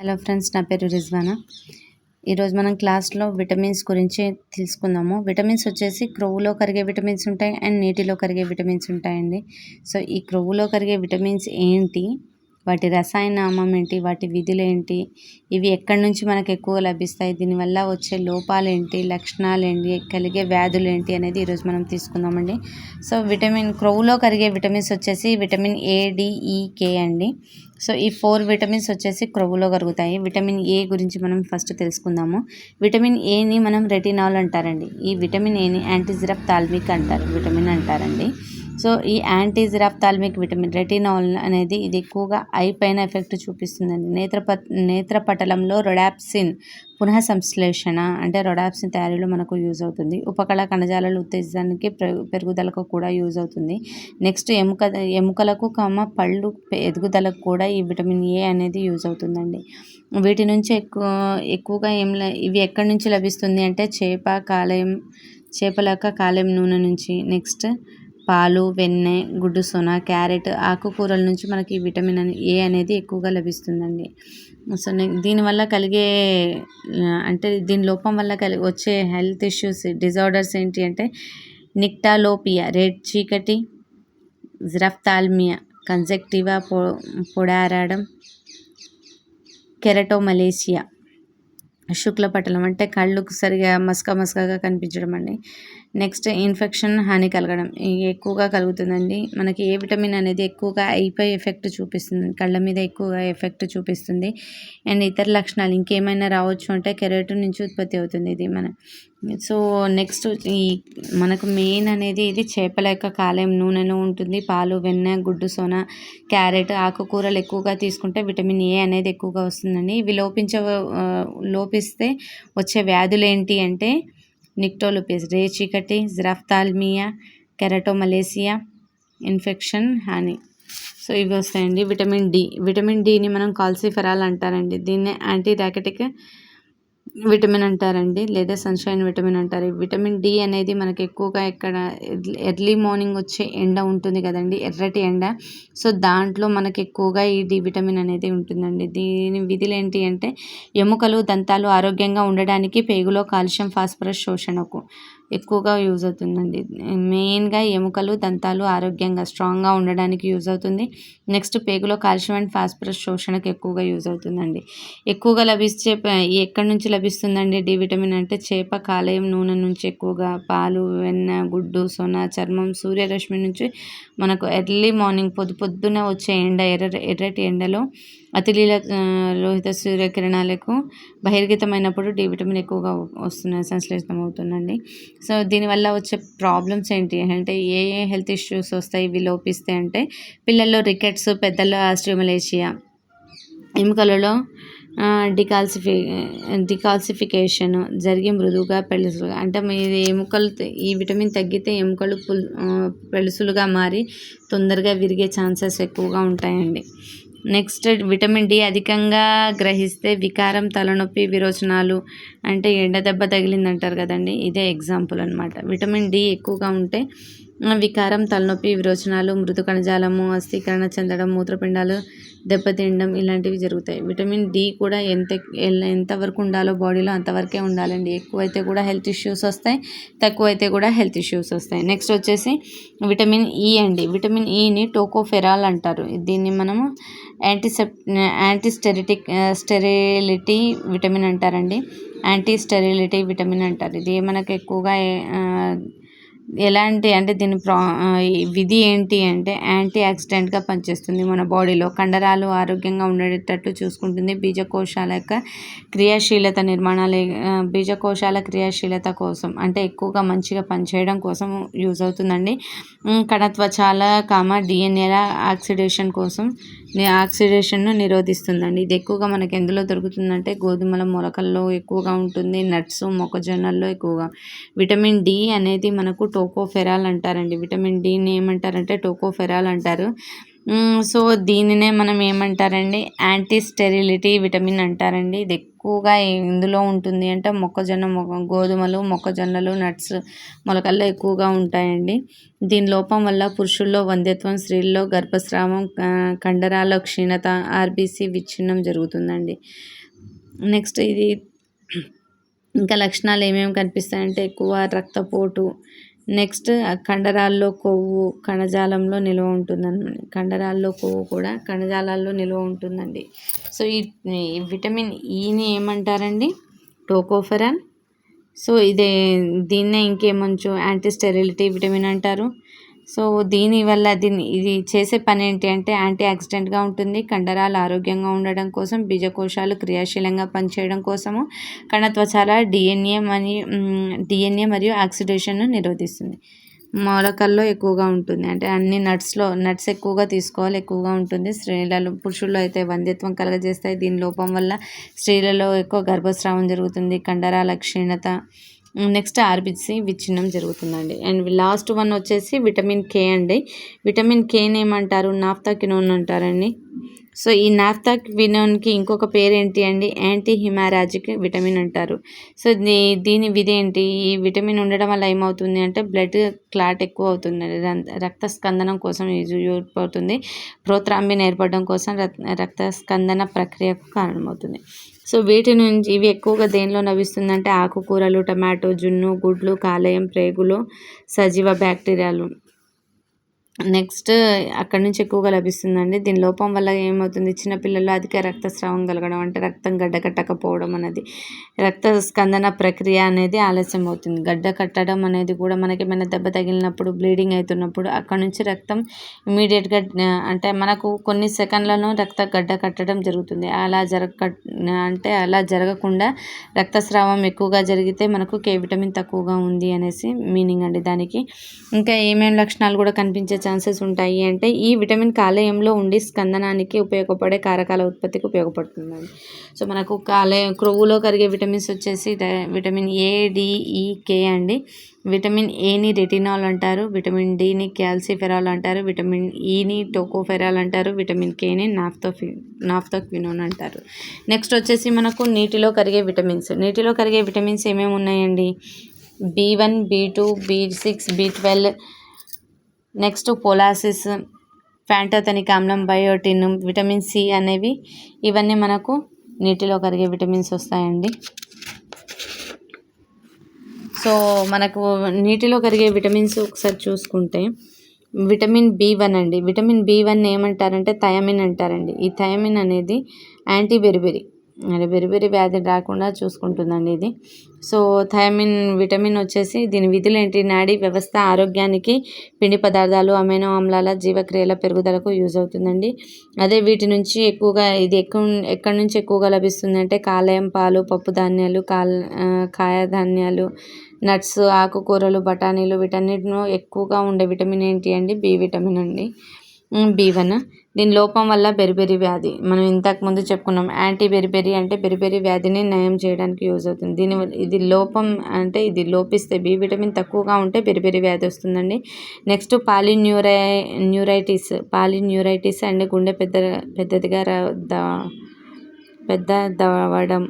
Hello friends నా పేరు రిజ్వానా. ఈరోజు మనం క్లాస్లో విటమిన్స్ గురించి తెలుసుకుందాము. విటమిన్స్ వచ్చేసి క్రొవ్వులో కరిగే విటమిన్స్ ఉంటాయి అండ్ నీటిలో కరిగే విటమిన్స్ ఉంటాయండి. సో ఈ క్రొవ్వులో కరిగే విటమిన్స్ ఏంటి? వాటి రసాయన నామం ఏంటి వాటి విధులు ఏంటి ఇవి ఎక్కడి నుంచి మనకు ఎక్కువ లభిస్తాయి దీనివల్ల వచ్చే లోపాలు ఏంటి లక్షణాలు ఏంటి కలిగే వ్యాధులు ఏంటి అనేది ఈరోజు మనం తీసుకుందామండి. సో విటమిన్ క్రొవ్వులో కరిగే విటమిన్స్ వచ్చేసి విటమిన్ ఏ అండి. సో ఈ ఫోర్ విటమిన్స్ వచ్చేసి క్రొవ్వులో కరుగుతాయి విటమిన్ ఏ గురించి మనం ఫస్ట్ తెలుసుకుందాము. విటమిన్ ఏని మనం రెటినాల్ అంటారండి. ఈ విటమిన్ ఏని యాంటీజిరప్ తాల్మిక్ అంటారు విటమిన్ అంటారండి. సో ఈ యాంటీ జిరాఫ్థాల్మిక్ విటమిన్ రెటినాల్ అనేది ఇది ఎక్కువగా ఐ పైన ఎఫెక్ట్ చూపిస్తుందండి. నేత్రప నేత్రపటలంలో రొడాప్సిన్ పునః సంశ్లేషణ అంటే రొడాప్సిన్ తయారీలో మనకు యూజ్ అవుతుంది. ఉపకళ కణజాలాలు ఉత్తేజానికి పెరుగుదలకు కూడా యూజ్ అవుతుంది. నెక్స్ట్ ఎముక ఎముకలకు కమ్మ పళ్ళు ఎదుగుదలకు కూడా ఈ విటమిన్ ఏ అనేది యూజ్ అవుతుందండి. వీటి నుంచి ఎక్కువ ఎక్కువగా ఏం ఇవి ఎక్కడి నుంచి లభిస్తుంది అంటే చేప కాలేయం చేపలక కాలేయం నూనె నుంచి. నెక్స్ట్ పాలు వెన్నె గుడ్డుసొన క్యారెట్ ఆకుకూరల నుంచి మనకి విటమిన్ ఏ అనేది ఎక్కువగా లభిస్తుందండి. సో దీనివల్ల కలిగే అంటే దీని లోపం వల్ల కలిగి వచ్చే హెల్త్ ఇష్యూస్ డిజార్డర్స్ ఏంటి అంటే నిక్టాలోపియా రెడ్ చీకటి జ్రఫ్తాల్మియా కన్జెక్టివా పొ పొడారడం కెరటోమలేసియా శుక్లపటలం అంటే కళ్ళు సరిగా మసక మసకగా కనిపించడం అండి. నెక్స్ట్ ఇన్ఫెక్షన్ హాని కలగడం ఎక్కువగా కలుగుతుందండి. మనకి ఏ విటమిన్ అనేది ఎక్కువగా ఐపై ఎఫెక్ట్ చూపిస్తుంది కళ్ళ మీద ఎక్కువగా ఎఫెక్ట్ చూపిస్తుంది. అండ్ ఇతర లక్షణాలు ఇంకేమైనా రావచ్చు అంటే కెరోటిన్ నుంచి ఉత్పత్తి అవుతుంది ఇది మన. సో నెక్స్ట్ ఈ మనకు మెయిన్ అనేది ఇది చేపల యొక్క కాలేయం నూనెలో ఉంటుంది. పాలు వెన్న గుడ్డు సోన క్యారెట్ ఆకుకూరలు ఎక్కువగా తీసుకుంటే విటమిన్ ఏ అనేది ఎక్కువగా వస్తుందండి. ఇవి లోపించ లోపిస్తే వచ్చే వ్యాధులు ఏంటి అంటే నిక్టోలుపిస్ రే చీకటి జిరాఫ్తాల్మియా కెరటోమలేసియా ఇన్ఫెక్షన్ హాని సో ఇవి వస్తాయండి. విటమిన్ డి విటమిన్ డిని మనం కాల్సిఫెరాల్ అంటారండి. దీన్ని యాంటీ ర్యాకెటిక్ విటమిన్ అంటారండి లేదా సన్షైన్ విటమిన్ అంటారు. విటమిన్ డి అనేది మనకి ఎక్కువగా ఇక్కడ ఎర్లీ మార్నింగ్ వచ్చే ఎండ ఉంటుంది కదండి ఎర్రటి ఎండ. సో దాంట్లో మనకి ఎక్కువగా ఈ డి విటమిన్ అనేది ఉంటుందండి. దీని విధులు ఏంటి అంటే ఎముకలు దంతాలు ఆరోగ్యంగా ఉండడానికి పేగులో కాల్షియం ఫాస్ఫరస్ శోషణకు ఎక్కువగా యూజ్ అవుతుందండి. మెయిన్గా ఎముకలు దంతాలు ఆరోగ్యంగా స్ట్రాంగ్గా ఉండడానికి యూజ్ అవుతుంది. నెక్స్ట్ పేగులో కాల్షియం అండ్ ఫాస్ఫరస్ శోషణకు ఎక్కువగా యూజ్ అవుతుందండి. ఎక్కువగా లభించే ఎక్కడి నుంచి లభిస్తుందండి? డి విటమిన్ అంటే చేప కాలేయం నూనె నుంచి ఎక్కువగా పాలు వెన్న గుడ్డు సొన చర్మం సూర్యరశ్మి నుంచి మనకు ఎర్లీ మార్నింగ్ పొద్దు పొద్దున వచ్చే ఎండ ఎర్ర ఎర్రటి ఎండలో అతిలీల లోహిత సూర్యకిరణాలకు బహిర్గతమైనప్పుడు డి విటమిన్ ఎక్కువగా వస్తున్న సంశ్లేషణం అవుతుందండి సో దీనివల్ల వచ్చే ప్రాబ్లమ్స్ ఏంటి అంటే ఏ ఏ హెల్త్ ఇష్యూస్ వస్తాయి ఇవి లోపిస్తే అంటే పిల్లల్లో రికెట్స్ పెద్దల్లో ఆస్ట్రియోమలేషియా ఎముకలలో డికాల్సిఫి డికాల్సిఫికేషన్ జరిగి మృదువుగా పెళుసులుగా అంటే మీది ఎముకలు ఈ విటమిన్ తగ్గితే ఎముకలు పుల్ పెళుసులుగా మారి తొందరగా విరిగే ఛాన్సెస్ ఎక్కువగా ఉంటాయండి. నెక్స్ట్ విటమిన్ డి అధికంగా గ్రహిస్తే వికారం తలనొప్పి విరోచనాలు అంటే ఎండ దెబ్బ తగిలింది అంటారు కదండి. ఇదే ఎగ్జాంపుల్ అనమాట విటమిన్ డి ఎక్కువగా ఉంటే వికారం తలనొప్పి విరోచనాలు మృదు కణజాలము అస్థీకరణ చెందడం మూత్రపిండాలు దెబ్బతినడం ఇలాంటివి జరుగుతాయి. విటమిన్ డి కూడా ఎంత ఎంతవరకు ఉండాలో బాడీలో అంతవరకే ఉండాలండి. ఎక్కువైతే కూడా హెల్త్ ఇష్యూస్ వస్తాయి తక్కువైతే కూడా హెల్త్ ఇష్యూస్ వస్తాయి. నెక్స్ట్ వచ్చేసి విటమిన్ ఈ అండి. విటమిన్ ఈని టోకోఫెరాల్ అంటారు. దీన్ని మనము యాంటీసెప్ యాంటీ స్టెరిటిక్ స్టెరిలిటీ విటమిన్ అంటారండి. యాంటీ స్టెరిలిటీ విటమిన్ అంటారు. ఇది మనకు ఎక్కువగా ఎలాంటి అంటే దీని ప్రా విధి ఏంటి అంటే యాంటీ ఆక్సిడెంట్గా పనిచేస్తుంది మన బాడీలో. కండరాలు ఆరోగ్యంగా ఉండేటట్టు చూసుకుంటుంది. బీజకోశాల యొక్క క్రియాశీలత నిర్మాణాలు బీజకోశాల క్రియాశీలత కోసం అంటే ఎక్కువగా మంచిగా పనిచేయడం కోసం యూజ్ అవుతుందండి. కణత్వచాల కామ డిఎన్ఏల ఆక్సిడేషన్ కోసం ఆక్సిడేషన్ను నిరోధిస్తుందండి. ఇది ఎక్కువగా మనకి ఎందులో దొరుకుతుందంటే గోధుమల మొలకల్లో ఎక్కువగా ఉంటుంది నట్స్ మొక్కజొన్నల్లో ఎక్కువగా. విటమిన్ డి అనేది మనకు టోకోఫెరాల్ అంటారండి. విటమిన్ డిని ఏమంటారంటే టోకోఫెరాల్ అంటారు. సో దీనినే మనం ఏమంటారండి? యాంటీ స్టెరిలిటీ విటమిన్ అంటారండి. ఇది ఎక్కువగా ఇందులో ఉంటుంది అంటే మొక్కజొన్న గోధుమలు మొక్కజొన్నలు నట్స్ మొలకల్లో ఎక్కువగా ఉంటాయండి. దీని లోపం వల్ల పురుషుల్లో వంధ్యత్వం స్త్రీల్లో గర్భస్రావం కండరాల క్షీణత ఆర్బీసీ విచ్ఛిన్నం జరుగుతుందండి. నెక్స్ట్ ఇది ఇంకా లక్షణాలు ఏమేమి కనిపిస్తాయంటే ఎక్కువ రక్తపోటు నెక్స్ట్ కండరాల్లో కొవ్వు కణజాలంలో నిల్వ ఉంటుందన్నమాట కండరాల్లో కొవ్వు కూడా కణజాలాల్లో నిల్వ ఉంటుందండి. సో ఈ ఈ విటమిన్ ఈని ఏమంటారండి? టోకోఫెరాన్. సో ఇదే దీన్నే ఇంకేమంచు యాంటీ స్టెరిలిటీ విటమిన్ అంటారు. సో దీనివల్ల దీన్ని ఇది చేసే పని ఏంటి అంటే యాంటీ ఆక్సిడెంట్గా ఉంటుంది. కండరాలు ఆరోగ్యంగా ఉండడం కోసం బీజకోశాలు క్రియాశీలంగా పనిచేయడం కోసము కణత్వచాల డిఎన్ఏ మరియు డిఎన్ఏ మరియు ఆక్సిడేషన్ను నిరోధిస్తుంది. మొలకల్లో ఎక్కువగా ఉంటుంది. అంటే అన్ని నట్స్లో నట్స్ ఎక్కువగా తీసుకోవాలి ఎక్కువగా ఉంటుంది. స్త్రీలలో పురుషుల్లో అయితే వంధ్యత్వం కలగజేస్తాయి. దీని లోపం వల్ల స్త్రీలలో ఎక్కువ గర్భస్రావం జరుగుతుంది. కండరాల క్షీణత నెక్స్ట్ ఆర్బిసి విచ్ఛిన్నం జరుగుతుందండి. అండ్ లాస్ట్ వన్ వచ్చేసి విటమిన్ కే అండి. విటమిన్ కేని ఏమంటారు నాఫ్తాకినోన్ అంటారండి. సో ఈ నాఫ్తాకినోన్కి ఇంకొక పేరు ఏంటి అండి? యాంటీ హిమారాజిక్ విటమిన్ అంటారు. సో దీ దీని విధి ఏంటి ఈ విటమిన్ ఉండడం వల్ల ఏమవుతుంది అంటే బ్లడ్ క్లాట్ ఎక్కువ అవుతుంది. రం- రక్త స్కందనం కోసం యూజ్ అవుతుంది. ప్రోత్రాంబిన్ ఏర్పడడం కోసం రక్త స్కందన ప్రక్రియకు కారణమవుతుంది. సో వీటి నుంచి ఇవి ఎక్కువగా దేనిలో లభిస్తుందంటే ఆకుకూరలు టమాటో జున్ను గుడ్లు కాలేయం ప్రేగులు సజీవ బ్యాక్టీరియాలు. నెక్స్ట్ అక్కడి నుంచి ఎక్కువగా లభిస్తుందండి. దీని లోపం వల్ల ఏమవుతుంది? చిన్నపిల్లల్లో అధిక రక్తస్రావం కలగడం అంటే రక్తం గడ్డ కట్టకపోవడం అనేది రక్త స్కందన ప్రక్రియ అనేది ఆలస్యం అవుతుంది. గడ్డ కట్టడం అనేది కూడా మనకి ఏమైనా దెబ్బ తగిలినప్పుడు బ్లీడింగ్ అవుతున్నప్పుడు అక్కడ నుంచి రక్తం ఇమీడియట్గా అంటే మనకు కొన్ని సెకండ్లను రక్త గడ్డ కట్టడం జరుగుతుంది. అలా జరగ అంటే అలా జరగకుండా రక్తస్రావం ఎక్కువగా జరిగితే మనకు కే విటమిన్ తక్కువగా ఉంది అనేసి మీనింగ్ అండి దానికి. ఇంకా ఏమేమి లక్షణాలు కూడా కనిపించే ఛాన్సెస్ ఉంటాయి అంటే ఈ విటమిన్ కాలేయంలో ఉండి స్కందనానికి ఉపయోగపడే కారకాల ఉత్పత్తికి ఉపయోగపడుతుందండి. సో మనకు కాలేయం క్రొవ్వులో కరిగే విటమిన్స్ వచ్చేసి విటమిన్ ఏ డిఈ కే అండి. విటమిన్ ఏని రెటినాల్ అంటారు విటమిన్ డిని క్యాల్సిఫెరాల్ అంటారు విటమిన్ ఈని టోకోఫెరాల్ అంటారు విటమిన్ కేని నాఫ్తోఫి నాఫ్తోక్వినోన్ అంటారు. నెక్స్ట్ వచ్చేసి మనకు నీటిలో కరిగే విటమిన్స్. నీటిలో కరిగే విటమిన్స్ ఏమేమి ఉన్నాయండి? B one B two B six B twelve next పొలాసిస్ pantothenic ఆమ్లం బయోటిన్ విటమిన్ సి అనేవి ఇవన్నీ మనకు నీటిలో కరిగే విటమిన్స్ వస్తాయండి. సో మనకు నీటిలో కరిగే విటమిన్స్ ఒకసారి చూసుకుంటే విటమిన్ బి వన్ అండి. విటమిన్ బి వన్ ఏమంటారంటే థయమిన్ అంటారండి. ఈ థయమిన్ అనేది యాంటీ బెరిబెరి. అంటే బెరిబెరి వ్యాధి రాకుండా చూసుకుంటుందండి ఇది. సో థయమిన్ విటమిన్ వచ్చేసి దీని విధులు ఏంటి నాడీ వ్యవస్థ ఆరోగ్యానికి పిండి పదార్థాలు అమైనో ఆమ్లాల జీవక్రియల పెరుగుదలకు యూజ్ అవుతుందండి. అదే వీటి నుంచి ఎక్కువగా ఇది ఎక్కువ ఎక్కడి నుంచి ఎక్కువగా లభిస్తుందంటే కాలేయం పాలు పప్పు ధాన్యాలు కాల్ కాయధాన్యాలు కాయ ధాన్యాలు నట్స్ ఆకుకూరలు బఠానీలు వీటన్నిటిలో ఎక్కువగా ఉండే విటమిన్ ఏంటి అండి? బి విటమిన్ అండి. B one. దీని లోపం వల్ల బెరిబెరి వ్యాధి. మనం ఇంతకుముందు చెప్పుకున్నాం యాంటీ బెరిబెరి అంటే బెరిబెరి వ్యాధిని నయం చేయడానికి యూజ్ అవుతుంది. దీని వల్ల- ఇది లోపం అంటే ఇది లోపిస్తే బి విటమిన్ తక్కువగా ఉంటే బెరిబెరి వ్యాధి వస్తుందండి. నెక్స్ట్ పాలిన్యూరై న్యూరైటిస్ పాలిన్యూరైటిస్ అండ్ గుండె పెద్ద పెద్దదిగా రా- పెద్ద దవడం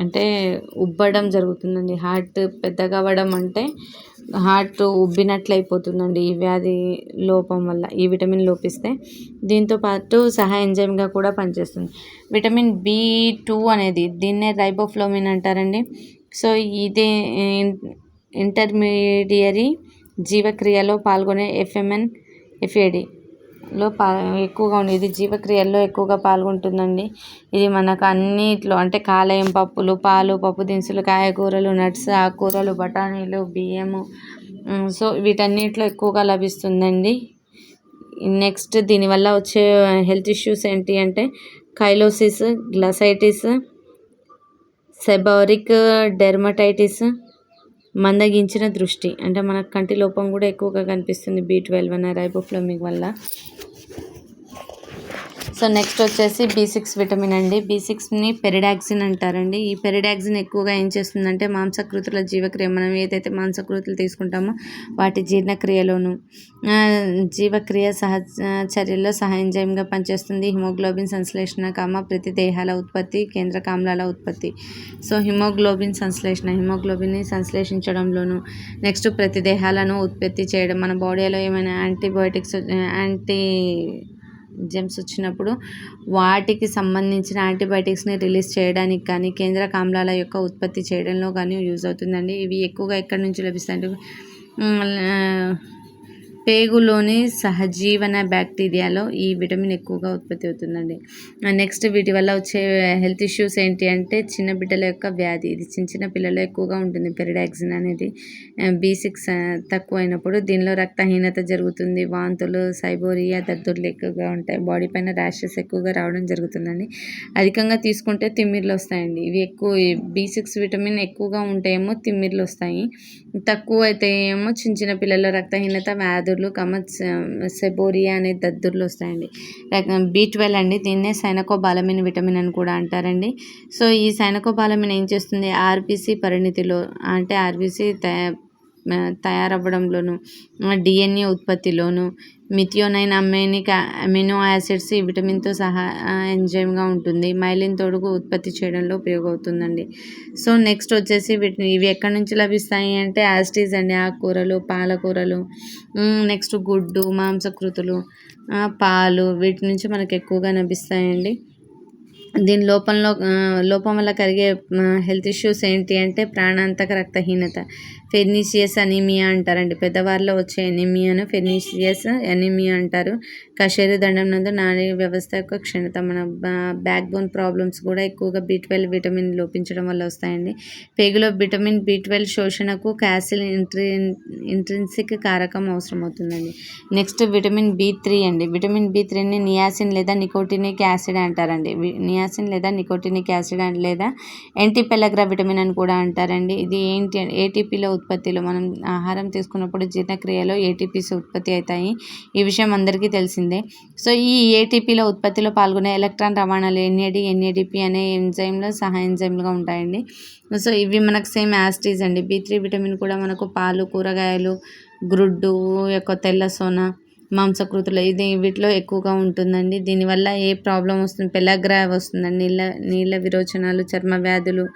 అంటే ఉబ్బడం జరుగుతుందండి. హార్ట్ పెద్దగా అవ్వడం అంటే హార్ట్ ఉబ్బినట్లు అయిపోతుందండి ఈ వ్యాధి లోపం వల్ల ఈ విటమిన్ లోపిస్తే దీంతో పాటు సహా ఎంజైమ్గా కూడా పనిచేస్తుంది. విటమిన్ బి టూ అనేది దీన్నే రైబోఫ్లోమిన్ అంటారండి. సో ఇది ఇంటర్మీడియరీ జీవక్రియలో పాల్గొనే ఎఫ్ఎంఎన్ ఎఫ్ఏడి లో పా ఎక్కువగా ఉంది ఇది జీవక్రియల్లో ఎక్కువగా పాల్గొంటుందండి. ఇది మనకు అన్నిట్లో అంటే కాలేయం పప్పులు పాలు పప్పు దినుసులు కాయగూరలు నట్స్ ఆకుకూరలు బఠానీలు బియ్యము సో వీటన్నిటిలో ఎక్కువగా లభిస్తుందండి. నెక్స్ట్ దీనివల్ల వచ్చే హెల్త్ ఇష్యూస్ ఏంటి అంటే కైలోసిస్ గ్లసైటిస్ సెబారిక్ డెర్మటైటిస్ మందగించిన దృష్టి. అంటే మన కంటి లోపం కూడా ఎక్కువగా కనిపిస్తుంది బి ట్వెల్వ్ అన్న రైబోఫ్లోమిక్ వల్ల. సో నెక్స్ట్ వచ్చేసి బీ సిక్స్ విటమిన్ అండి. బీ సిక్స్ని పెరిడాక్సిన్ అంటారండి. ఈ పెరిడాక్సిన్ ఎక్కువగా ఏం చేస్తుందంటే మాంసకృతుల జీవక్రియ మనం ఏదైతే మాంసకృతులు తీసుకుంటామో వాటి జీర్ణక్రియలోను జీవక్రియ సహజ చర్యల్లో సహాయంజయంగా పనిచేస్తుంది. హిమోగ్లోబిన్ సంశ్లేషణ కామ ప్రతి దేహాల ఉత్పత్తి కేంద్ర కామ్లాల ఉత్పత్తి. సో హిమోగ్లోబిన్ సంశ్లేషణ హిమోగ్లోబిన్ని సంశ్లేషించడంలోను నెక్స్ట్ ప్రతి దేహాలను ఉత్పత్తి చేయడం మన బాడీలో ఏమైనా యాంటీబయోటిక్స్ యాంటీ జెమ్స్ వచ్చినప్పుడు వాటికి సంబంధించిన యాంటీబయాటిక్స్ని రిలీజ్ చేయడానికి కానీ కేంద్ర కామ్లాల యొక్క ఉత్పత్తి చేయడంలో కానీ యూజ్ అవుతుందండి. ఇవి ఎక్కువగా ఎక్కడి నుంచి లభిస్తాయంటే పేగులోని సహజీవన బ్యాక్టీరియాలో ఈ విటమిన్ ఎక్కువగా ఉత్పత్తి అవుతుందండి. నెక్స్ట్ వీటి వల్ల వచ్చే హెల్త్ ఇష్యూస్ ఏంటి అంటే చిన్న బిడ్డల యొక్క వ్యాధి. ఇది చిన్న చిన్న పిల్లలు ఎక్కువగా ఉంటుంది. పెరిడాక్సిన్ అనేది బీ సిక్స్ తక్కువ అయినప్పుడు దీనిలో రక్తహీనత జరుగుతుంది. వాంతులు సైబోరియా దద్దుర్లు ఎక్కువగా ఉంటాయి. బాడీ పైన ర్యాషెస్ ఎక్కువగా రావడం జరుగుతుందండి. అధికంగా తీసుకుంటే తిమ్మిర్లు వస్తాయండి. ఇవి ఎక్కువ బీ సిక్స్ విటమిన్ ఎక్కువగా ఉంటాయేమో తిమ్మిర్లు వస్తాయి. తక్కువ అయితే ఏమో చిన్న చిన్న పిల్లల రక్తహీనత వ్యాధులు కమత్ సెబోరియా అనే దద్దుర్లు వస్తాయండి. బీ ట్వెల్వ్ అండి దీన్నే సైనకోబాలమిన్ విటమిన్ అని కూడా అంటారండి. సో ఈ సైనకోబాలమిన్ ఏం చేస్తుంది? ఆర్బీసీ పరిణితిలో అంటే ఆర్బీసీ తయారవ్వడంలోను డిఎన్ఏ ఉత్పత్తిలోను మిథియోనైన్ అమ్మేనిక్ అమినో యాసిడ్స్ ఈ విటమిన్తో సహా ఎంజైమ్గా ఉంటుంది. మైలిన్ తొడుగు ఉత్పత్తి చేయడంలో ఉపయోగవుతుందండి. సో నెక్స్ట్ వచ్చేసి వీటిని ఇవి ఎక్కడి నుంచి లభిస్తాయి అంటే యాస్టీస్ అండి. ఆకుకూరలు పాలకూరలు నెక్స్ట్ గుడ్డు మాంసకృతులు పాలు వీటి నుంచి మనకు ఎక్కువగా లభిస్తాయండి దీని లోపంలో లోపం వల్ల కలిగే హెల్త్ ఇష్యూస్ ఏంటి అంటే ప్రాణాంతక రక్తహీనత. ఫెర్నీషియస్ అనీమియా అంటారండి. పెద్దవారిలో వచ్చే ఎనీమియాను ఫెర్నీషియస్ ఎనీమియా అంటారు. కషేరు దండం నందు నాడీ వ్యవస్థ యొక్క క్షీణత మన బ్యాక్ బోన్ ప్రాబ్లమ్స్ కూడా ఎక్కువగా బి ట్వెల్వ్ విటమిన్ లోపించడం వల్ల వస్తాయండి. పేగులో విటమిన్ బి ట్వెల్వ్ శోషణకు క్యాసిల్ ఇంట్రి ఇంట్రిన్సిక్ కారకం అవసరం అవుతుందండి నెక్స్ట్ విటమిన్ బి త్రీ అండి. విటమిన్ బి త్రీని నియాసిన్ లేదా నికోటినిక్ యాసిడ్ అంటారండి. నియాసిన్ లేదా నికోటినిక్ యాసిడ్ అండ్ లేదా ఎంటీపెలగ్రా విటమిన్ అని కూడా అంటారండి. ఇది ఏంటి ఏటీపీలో ఉత్పత్తిలో మనం ఆహారం తీసుకున్నప్పుడు జీర్ణక్రియలో ఏటీపీస్ ఉత్పత్తి అవుతాయి. ఈ విషయం అందరికీ తెలిసిందే. సో ఈ ఏటీపీలో ఉత్పత్తిలో పాల్గొనే ఎలక్ట్రాన్ రవాణాలు ఎన్ఏడి ఎన్ఏడిపి అనే ఎంజైమ్లో సహా ఎంజైమ్లుగా ఉంటాయండి. సో ఇవి మనకు సేమ్ యాస్టీస్ అండి. బీ త్రీ విటమిన్ కూడా మనకు పాలు కూరగాయలు గ్రుడ్డు యొక్క తెల్ల సోన మాంసకృతులు ఇది వీటిలో ఎక్కువగా ఉంటుందండి. దీనివల్ల ఏ ప్రాబ్లం వస్తుంది? పెలాగ్రా వస్తుందండి. నీళ్ళ నీళ్ళ విరోచనాలు చర్మ వ్యాధులు.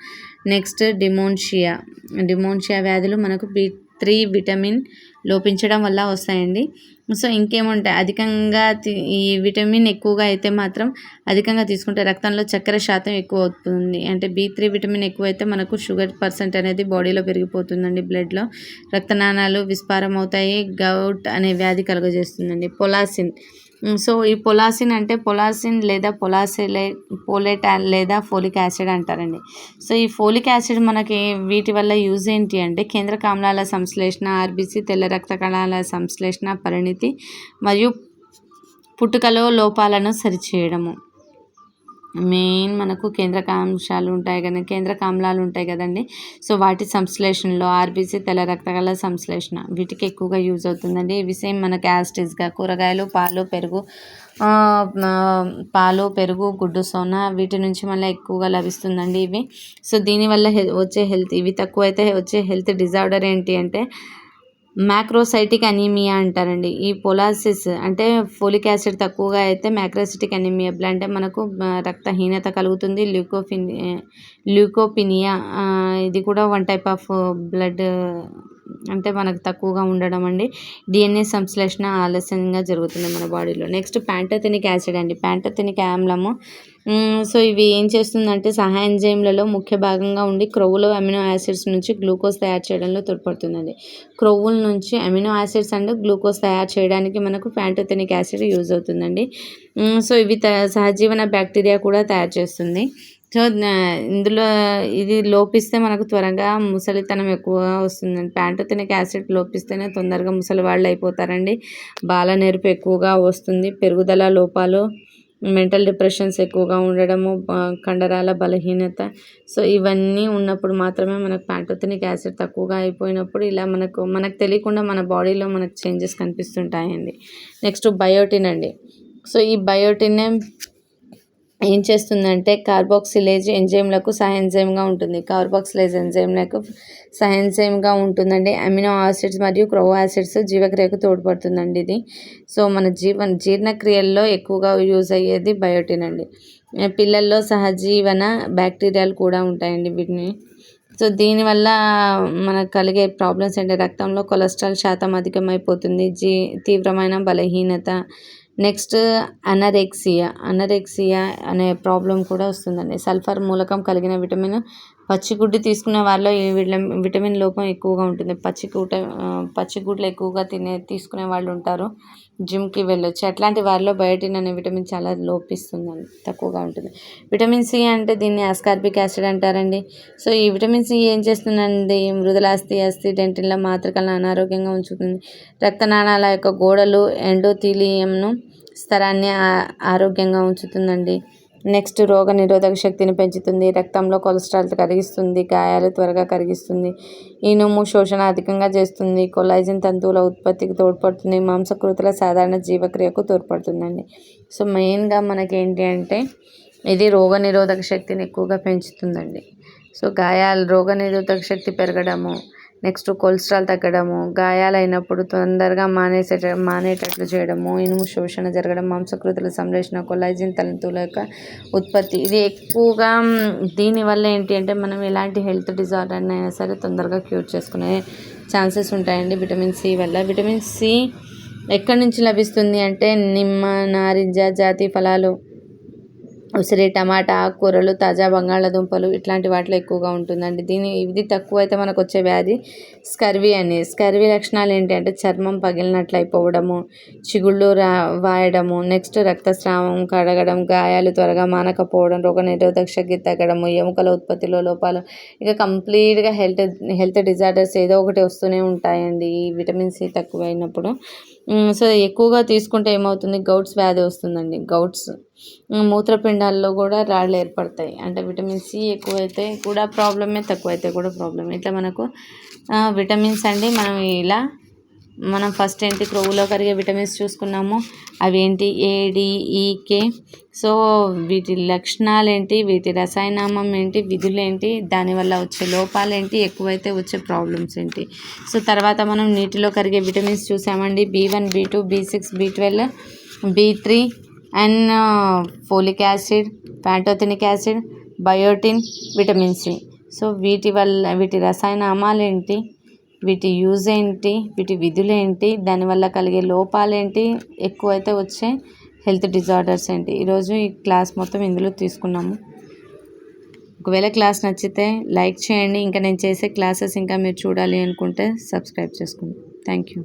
నెక్స్ట్ డిమోన్షియా. డిమోన్షియా వ్యాధులు మనకు బి త్రీ విటమిన్ లోపించడం వల్ల వస్తాయండి. సో ఇంకేముంటాయి? అధికంగా తి- ఈ విటమిన్ ఎక్కువగా అయితే మాత్రం అధికంగా తీసుకుంటే రక్తంలో చక్కెర శాతం ఎక్కువ అవుతుంది అంటే బి త్రీ విటమిన్ ఎక్కువైతే మనకు షుగర్ పర్సెంట్ అనేది బాడీలో పెరిగిపోతుందండి బ్లడ్లో. రక్తనాళాలు విస్పారం అవుతాయి గౌట్ అనే వ్యాధి కలుగజేస్తుందండి. పొలాసిన్. సో ఈ పొలాసిన్ అంటే పొలాసిన్ లేదా పొలాసిలే పోలేటా లేదా ఫోలిక్ యాసిడ్ అంటారండి. సో ఈ ఫోలిక్ యాసిడ్ మనకి వీటి వల్ల యూజ్ ఏంటి అంటే కేంద్ర కామ్లాల సంశ్లేషణ ఆర్బీసీ తెల్ల రక్త కణాల సంశ్లేషణ పరిణితి మరియు పుట్టుకలో లోపాలను సరిచేయడము. మెయిన్ మనకు కేంద్రకాంశాలు ఉంటాయి కదా కేంద్రకామ్లాలు ఉంటాయి కదండి. సో వాటి సంశ్లేషణలో ఆర్బీసీ తెల్ల రక్తకళ సంశ్లేషణ వీటికి ఎక్కువగా యూజ్ అవుతుందండి. ఇవి సేమ్ మనకి యాస్టిస్గా కూరగాయలు పాలు పెరుగు పాలు పెరుగు గుడ్డు సోన వీటి నుంచి మళ్ళీ ఎక్కువగా లభిస్తుందండి ఇవి. సో దీనివల్ల వచ్చే హెల్త్ ఇవి తక్కువ అయితే వచ్చే హెల్త్ డిజార్డర్ ఏంటి అంటే మ్యాక్రోసైటిక్ అనీమియా అంటారండి. ఈ పొలాసిస్ అంటే ఫోలిక్ యాసిడ్ తక్కువగా అయితే మ్యాక్రోసిటిక్ అనీమియా బ్లడ్ అంటే మనకు రక్తహీనత కలుగుతుంది. ల్యూకోఫిన్ ల్యూకోపినియా ఇది కూడా వన్ టైప్ ఆఫ్ బ్లడ్ అంటే మనకు తక్కువగా ఉండడం అండి. డిఎన్ఏ సంశ్లేషణ ఆలస్యంగా జరుగుతుంది మన బాడీలో. నెక్స్ట్ ప్యాంటోథెనిక్ యాసిడ్ అండి. ప్యాంటోథెనిక్ ఆమ్లము సో ఇవి ఏం చేస్తుందంటే సహాయ ఎంజైమ్లలో ముఖ్య భాగంగా ఉండి క్రొవ్వులో అమినో యాసిడ్స్ నుంచి గ్లూకోజ్ తయారు చేయడంలో తోడ్పడుతుందండి. క్రొవ్వుల నుంచి అమినో యాసిడ్స్ అండ్ గ్లూకోజ్ తయారు చేయడానికి మనకు ఫ్యాంటోథెనిక్ యాసిడ్ యూజ్ అవుతుందండి. సో ఇవి త సహజీవన బ్యాక్టీరియా కూడా తయారు చేస్తుంది. సో ఇందులో ఇది లోపిస్తే మనకు త్వరగా ముసలితనం ఎక్కువగా వస్తుందండి. ప్యాంటోథెనిక్ యాసిడ్ లోపిస్తేనే తొందరగా ముసలి వాళ్ళు అయిపోతారండి. బాల నెరుపు ఎక్కువగా వస్తుంది. పెరుగుదల లోపాలు మెంటల్ డిప్రెషన్స్ ఎక్కువగా ఉండడము కండరాల బలహీనత. సో ఇవన్నీ ఉన్నప్పుడు మాత్రమే మనకు ప్యాంటోథెనిక్ యాసిడ్ తక్కువగా అయిపోయినప్పుడు ఇలా మనకు మనకు తెలియకుండా మన బాడీలో మనకు చేంజెస్ కనిపిస్తుంటాయండి. నెక్స్ట్ బయోటిన్ అండి. సో ఈ బయోటిన్ ఏం చేస్తుందంటే కార్బాక్సిలేజ్ ఎంజైమ్లకు సహెంజైమ్గా ఉంటుంది. కార్బాక్సిలేజ్ ఎంజైమ్లకు సహెంజైమ్గా ఉంటుందండి. అమినో ఆసిడ్స్ మరియు క్రోవో యాసిడ్స్ జీవక్రియకు తోడ్పడుతుందండి ఇది. సో మన జీవన జీర్ణక్రియల్లో ఎక్కువగా యూజ్ అయ్యేది బయోటిన్ అండి. పిల్లల్లో సహజీవన బ్యాక్టీరియాలు కూడా ఉంటాయండి వీటిని. సో దీనివల్ల మనకు కలిగే ప్రాబ్లమ్స్ అంటే రక్తంలో కొలెస్ట్రాల్ శాతం అధికమైపోతుంది. జీ తీవ్రమైన బలహీనత నెక్స్ట్ అనరెక్సియా. అనరెక్సియా అనే ప్రాబ్లం కూడా వస్తుందండి. సల్ఫర్ మూలకం కలిగిన విటమిన్ పచ్చిగుడ్డు తీసుకునే వాళ్ళలో ఈ విటమిన్ లోపం ఎక్కువగా ఉంటుంది. పచ్చిగూట పచ్చిగుడ్లు ఎక్కువగా తినే తీసుకునే వాళ్ళు ఉంటారు. జిమ్కి వెళ్ళొచ్చు. అట్లాంటి వారిలో బయోటిన్ అనే విటమిన్ చాలా లోపిస్తుందండి. తక్కువగా ఉంటుంది. విటమిన్ సి అంటే దీన్ని అస్కార్బిక్ యాసిడ్ అంటారండి. సో ఈ విటమిన్ సి ఏం చేస్తుందండి? మృదులాస్తి అస్థి డెంటిన్ల మాతృకలను అనారోగ్యంగా ఉంచుతుంది. రక్తనాళాల యొక్క గోడలు ఎండోథీలియంను స్థరాన్ని ఆరోగ్యంగా ఉంచుతుందండి. నెక్స్ట్ రోగ నిరోధక శక్తిని పెంచుతుంది. రక్తంలో కొలెస్ట్రాల్ కరిగిస్తుంది. గాయాలు త్వరగా కరిగిస్తుంది. ఇనుము శోషణ అధికంగా చేస్తుంది. కొలైజిన్ తంతువుల ఉత్పత్తికి తోడ్పడుతుంది. మాంసకృతుల సాధారణ జీవక్రియకు తోడ్పడుతుందండి. సో మెయిన్గా మనకి ఏంటి అంటే ఇది రోగ నిరోధక శక్తిని ఎక్కువగా పెంచుతుందండి. సో గాయాలు రోగ నిరోధక శక్తి పెరగడము నెక్స్ట్ కొలెస్ట్రాల్ తగ్గడము గాయాలైనప్పుడు తొందరగా మానేసేట మానేటట్లు చేయడము ఇనుము శోషణ జరగడం మాంసకృతుల సంరక్షణ కొలాజిన్ తలంతుల యొక్క ఉత్పత్తి. ఇది ఎక్కువగా దీనివల్ల ఏంటి అంటే మనం ఎలాంటి హెల్త్ డిజార్డర్ అయినా సరే తొందరగా క్యూర్ చేసుకునే ఛాన్సెస్ ఉంటాయండి విటమిన్ సి వల్ల. విటమిన్ సి ఎక్కడి నుంచి లభిస్తుంది అంటే నిమ్మ నారింజ జాతి ఫలాలు ఉసిరి టమాటా ఆకుకూరలు తాజా బంగాళాదుంపలు ఇట్లాంటి వాటిలో ఎక్కువగా ఉంటుందండి. దీని ఇది తక్కువ అయితే మనకు వచ్చే వ్యాధి స్కర్వీ అని స్కర్వీ లక్షణాలు ఏంటి అంటే చర్మం పగిలినట్లు అయిపోవడము చిగుళ్ళు రా వాయడము నెక్స్ట్ రక్తస్రావం కడగడం గాయాలు త్వరగా మానకపోవడం రోగ నిరోధక శక్తి తగ్గడము ఎముకల ఉత్పత్తిలో లోపాలు ఇక కంప్లీట్గా హెల్త్ హెల్త్ డిజార్డర్స్ ఏదో ఒకటి వస్తూనే ఉంటాయండి. ఈ విటమిన్ సి తక్కువైనప్పుడు సో ఎక్కువగా తీసుకుంటే ఏమవుతుంది? గౌట్స్ వ్యాధి వస్తుందండి. గౌట్స్ మూత్రపిండాల్లో కూడా రాళ్ళు ఏర్పడతాయి. అంటే విటమిన్ సి ఎక్కువైతే కూడా ప్రాబ్లమే తక్కువైతే కూడా ప్రాబ్లమే. ఇట్లా మనకు విటమిన్స్ అండి. మనం ఇలా మనం ఫస్ట్ ఏంటి క్రొవ్వులో కరిగే విటమిన్స్ చూసుకున్నాము. అవేంటి? ఏడిఈకే e, సో వీటి లక్షణాలు ఏంటి వీటి రసాయనామం ఏంటి? విధులు ఏంటి దానివల్ల వచ్చే లోపాలేంటి? ఎక్కువైతే వచ్చే ప్రాబ్లమ్స్ ఏంటి? సో తర్వాత మనం నీటిలో కరిగే విటమిన్స్ చూసామండి. B one B two B six B twelve B three and folic acid pantothenic acid biotin vitamin C so వీటి వల్ల వీటి రసాయనామాలు ఏంటి వీటి యూజ్ ఏంటి వీటి విధులు ఏంటి దానివల్ల కలిగే లోపాలు ఏంటి ఎక్కువైతే వచ్చే హెల్త్ డిజార్డర్స్ ఏంటి. ఈరోజు ఈ క్లాస్ మొత్తం ఇందులో తీసుకున్నాము. ఒకవేళ క్లాస్ నచ్చితే లైక్ చేయండి. ఇంకా నేను చేసే క్లాసెస్ ఇంకా మీరు చూడాలి అనుకుంటే సబ్స్క్రైబ్ చేసుకోండి థ్యాంక్ యూ